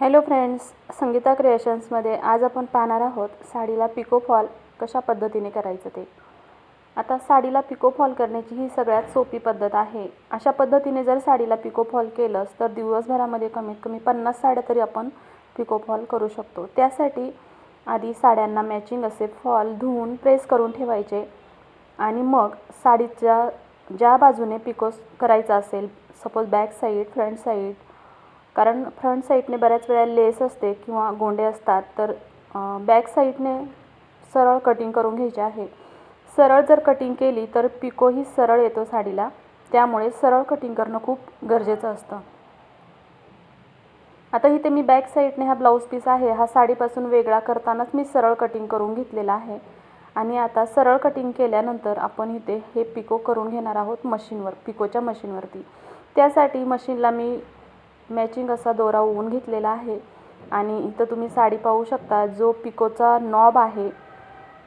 Hello friends Sangeeta क्रिएशन्समध्ये आज आपण पाहणार आहोत साडीला पिको फॉल कशा पद्धतीने करायचं ते. आता साडीला पिको फॉल करण्याची ही सगळ्यात सोपी पद्धत आहे. अशा पद्धतीने जर साडीला पिको फॉल केलंच तर दिवसभरामध्ये कमीत कमी पन्नास साड्या तरी आपण पिको फॉल करू शकतो. त्यासाठी आधी साड्यांना मॅचिंग असे फॉल धुवून प्रेस करून ठेवायचे आणि मग साडीच्या ज्या बाजूने पिको करायचा असेल suppose back side front side कारण फ्रंट साईडने बऱ्याच वेळा लेस असते किंवा गोंडे असतात तर बॅक साईडने सरळ कटिंग करून घ्यायचे आहे. सरळ जर कटिंग केली तर पिकोही सरळ येतो साडीला. त्यामुळे सरळ कटिंग करणं खूप गरजेचं असतं. आता इथे मी बॅक साईडने हा ब्लाऊज पीस आहे. हा साडीपासून वेगळा करतानाच मी सरळ कटिंग करून घेतलेला आहे. आणि आता सरळ कटिंग केल्यानंतर आपण इथे हे पिको करून घेणार आहोत मशीनवर पिकोच्या मशीनवरती. त्यासाठी मशीनला मी मॅचिंग असा दोरा ओवून घेतलेला आहे. आणि इथं तुम्ही साडी पाहू शकता जो पिकोचा नॉब आहे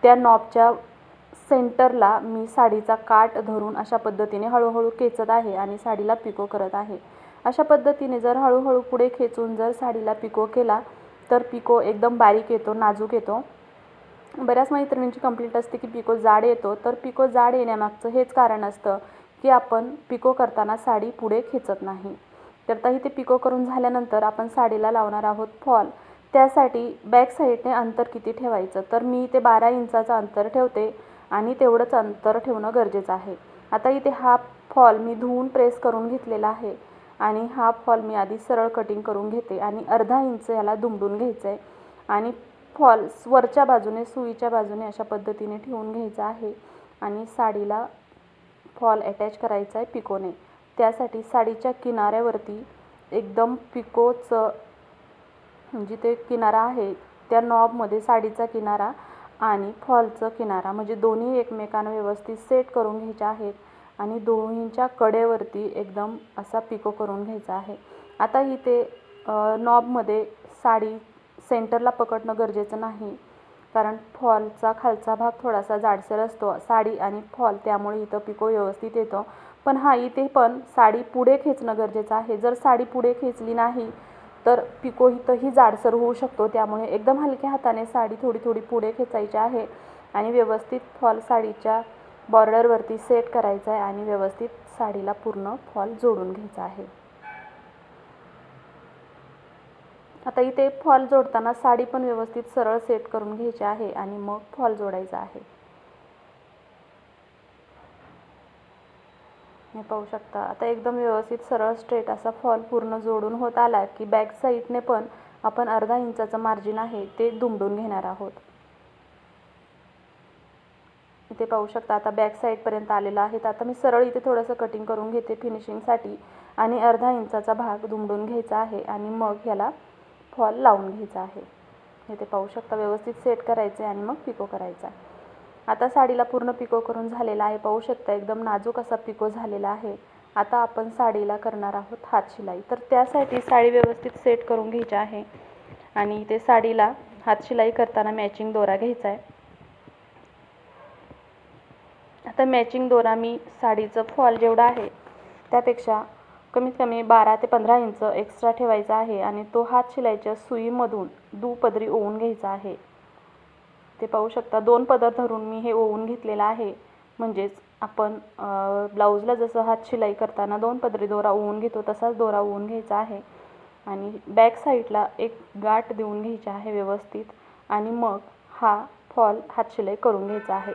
त्या नॉबच्या सेंटरला मी साडीचा काट धरून अशा पद्धतीने हळूहळू खेचत आहे आणि साडीला पिको करत आहे. अशा पद्धतीने जर हळूहळू पुढे खेचून जर साडीला पिको केला तर पिको एकदम बारीक येतो नाजूक येतो. बऱ्याच मैत्रिणींची कंप्लेंट असते की पिको जाड येतो तर पिको जाड येण्यामागचं हेच कारण असतं की आपण पिको करताना साडी पुढे खेचत नाही. तर आता इथे पिको करून झाल्यानंतर आपण साडीला लावणार आहोत फॉल. त्यासाठी बॅक साईडने अंतर किती ठेवायचं? तर मी इथे बारा इंचाचं अंतर ठेवते आणि तेवढंच अंतर ठेवणं गरजेचं आहे. आता इथे हा फॉल मी धुवून प्रेस करून घेतलेला आहे आणि हा फॉल मी आधी सरळ कटिंग करून घेते आणि अर्धा इंच याला दुमडून घ्यायचं आहे आणि फॉल वरच्या बाजूने सुईच्या बाजूने अशा पद्धतीने ठेवून घ्यायचा आहे आणि साडीला फॉल अटॅच करायचा आहे पिकोने. त्यासाठी साडीच्या किनाऱ्यावरती एकदम पिकोचं म्हणजे जिथे किनारा आहे त्या नॉबमध्ये साडीचा किनारा आणि फॉलचं किनारा. म्हणजे दोन्ही एकमेकांना व्यवस्थित सेट करून घ्यायचे आहेत आणि दोन्हींच्या कडेवरती एकदम असा पिको करून घ्यायचा आहे. आता इथे नॉबमध्ये साडी सेंटरला पकडणं गरजेचं नाही. कारण फॉलचा खालचा भाग थोडासा जाडसर असतो. साडी आणि फॉल त्यामुळे इथं पिको व्यवस्थित येतो. पण हा इथे पण साडी पुढे खेचणं गरजेचं आहे. जर साडी पुढे खेचली नाही तर पिको इथंही जाडसर होऊ शकतो. त्यामुळे एकदम हलक्या हाताने साडी थोडी थोडी पुढे खेचायची आहे आणि व्यवस्थित फॉल साडीच्या बॉर्डरवरती सेट करायचा आहे आणि व्यवस्थित साडीला पूर्ण फॉल जोडून घ्यायचा आहे. आता इथे फॉल जोडताना साडी पण व्यवस्थित सरळ सेट करून घ्यायची आहे आणि मग फॉल जोडायचा आहे. हे पाहू शकता. आता एकदम व्यवस्थित सरळ स्ट्रेट असा फॉल पूर्ण जोडून होत आला की बॅक साईडने पण आपण अर्धा इंचाचं मार्जिन आहे ते दुमडून घेणार आहोत. इथे पाहू शकता आता बॅक साईडपर्यंत आलेलं आहे. तर आता मी सरळ इथे थोडंसं कटिंग करून घेते फिनिशिंगसाठी आणि अर्धा इंचाचा भाग दुमडून घ्यायचा आहे आणि मग ह्याला फॉल लावून घ्यायचा आहे. इथे पाहू शकता व्यवस्थित सेट करायचे आणि मग पिको करायचा आहे. आता साडीला पूर्ण पिको करून झालेला आहे. पाहू शकता एकदम नाजूक असा पिको झालेला आहे. आता आपण साडीला करणार आहोत हात शिलाई. तर त्यासाठी साडी व्यवस्थित सेट करून घ्यायची आहे. आणि इथे साडीला हात शिलाई करताना मॅचिंग दोरा घ्यायचा आहे. आता मॅचिंग दोरा मी साडीचं फॉल जेवढा आहे त्यापेक्षा कमीत कमी बारा ते पंधरा इंच एक्स्ट्रा ठेवायचा आहे आणि तो हात शिलाईच्या सुईमधून दुपदरी ओवून घ्यायचा आहे. ते पाहू शकता दोन पदर धरून मी हे ओवून घेतलेलं आहे. म्हणजेच आपण ब्लाऊजला जसं हात शिलाई करताना दोन पदरी दोरा ओवून घेतो तसाच दोरा ओवून घ्यायचा आहे. आणि बॅक साईडला एक गाठ देऊन घ्यायची आहे व्यवस्थित. आणि मग हा फॉल हात शिलाई करून घ्यायचा आहे.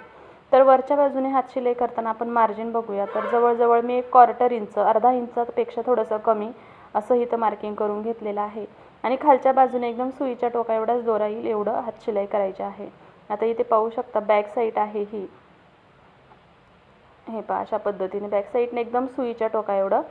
तर वरच्या बाजूने हात शिलाई करताना आपण मार्जिन बघूया. तर जवळजवळ मी एक क्वार्टर इंच अर्धा इंचापेक्षा थोडंसं कमी असं इथं मार्किंग करून घेतलेलं आहे. आणि खालच्या बाजूने एकदम सुईच्या टोका एवढाच दोरा येईल एवढं हात शिलाई करायची आहे. आता इथे पाहू शकता बॅक साईड आहे ही. हे पहा अशा पद्धतीने बॅक साईडने एकदम सुईच्या टोका एवढं.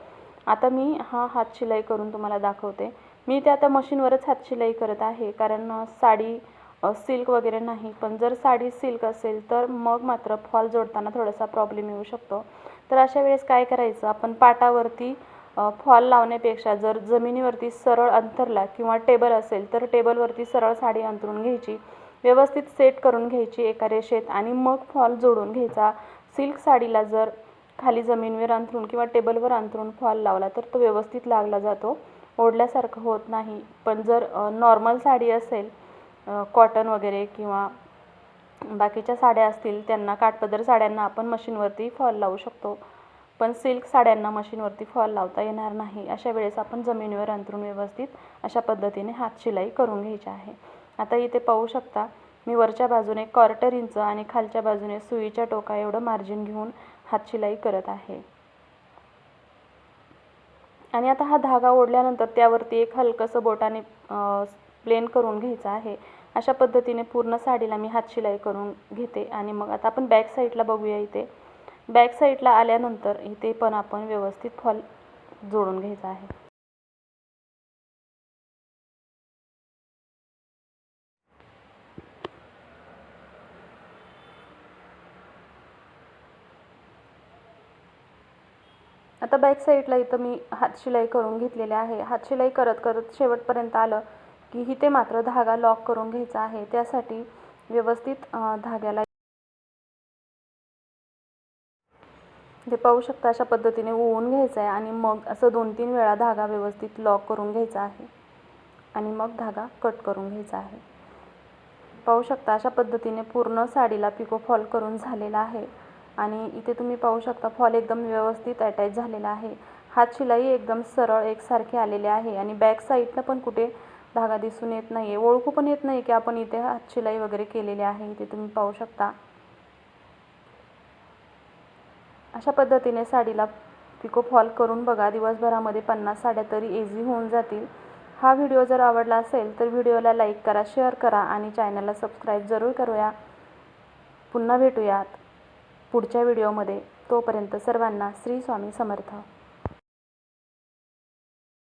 आता मी हा हात शिलाई करून तुम्हाला दाखवते. मी ते आता मशीनवरच हात शिलाई करत आहे कारण साडी सिल्क वगैरे नाही. पण जर साडी सिल्क असेल तर मग मात्र फॉल जोडताना थोडासा प्रॉब्लेम येऊ शकतो. तर अशा वेळेस काय करायचं? आपण पाटावरती फॉल लावण्यापेक्षा जर जमिनीवरती सरळ अंतरला किंवा टेबल असेल तर टेबलवरती सरळ साडी अंतरून घ्यायची. व्यवस्थित सेट करून घ्यायची एका रेषेत आणि मग फॉल जोडून घ्यायचा. सिल्क साडीला जर खाली जमिनीवर अंथरून किंवा टेबलवर अंथरून फॉल लावला तर तो व्यवस्थित लागला जातो. ओढल्यासारखं होत नाही. पण जर नॉर्मल साडी असेल कॉटन वगैरे किंवा बाकीच्या साड्या असतील त्यांना काठपदर साड्यांना आपण मशीनवरती फॉल लावू शकतो. पण सिल्क साड्यांना मशीनवरती फॉल लावता येणार नाही. अशा वेळेस आपण जमिनीवर अंतरून व्यवस्थित अशा पद्धतीने हातशिलाई करून घ्यायची आहे. आता इथे पाहू शकता मी वरच्या बाजूने क्वार्टर इंच आणि खालच्या बाजूने सुईच्या टोका एवढं मार्जिन घेऊन हातशिलाई करत आहे. आणि आता हा धागा ओढल्यानंतर त्यावरती एक हलकंसं बोटाने प्लेन करून घ्यायचा आहे. अशा पद्धतीने पूर्ण साडीला मी हातशिलाई करून घेते आणि मग आता आपण बॅक साईडला बघूया इथे. बॅक साईडला आल्यानंतर इथे पण आपण व्यवस्थित फॉल जोडून घ्यायचा आहे. आता बॅक साईडला इथं मी हातशिलाई करून घेतलेले आहे. हातशिलाई करत करत शेवटपर्यंत आलं. की इथे मात्र धागा लॉक करून घ्यायचा आहे. त्यासाठी व्यवस्थित धाग्याला ते पाहू शकता अशा पद्धतीने ओवून घ्यायचं आहे आणि मग असं दोन तीन वेळा धागा व्यवस्थित लॉक करून घ्यायचा आहे आणि मग धागा कट करून घ्यायचा आहे. पाहू शकता अशा पद्धतीने पूर्ण साडीला पिको फॉल करून झालेला आहे आणि इथे तुम्ही पाहू शकता फॉल एकदम व्यवस्थित अटॅच झालेला आहे. हात शिलाई एकदम सरळ एकसारखे आलेले आहे आणि बॅक साईडनं पण कुठे धागा दिसून येत नाही आहे ओळखू पण येत नाही की आपण इथे हात शिलाई वगैरे केलेली आहे. इथे तुम्ही पाहू शकता. अशा पद्धतीने साडीला पिको फॉल करून बघा. दिवसभरामध्ये पन्नास साड्या तरी इझी होऊन जातील. हा व्हिडिओ जर आवडला असेल तर व्हिडिओला लाईक करा शेअर करा आणि चॅनलला सबस्क्राईब जरूर करूया. पुन्हा भेटूयात पुढच्या व्हिडिओमध्ये तोपर्यंत सर्वांना श्री स्वामी समर्थ.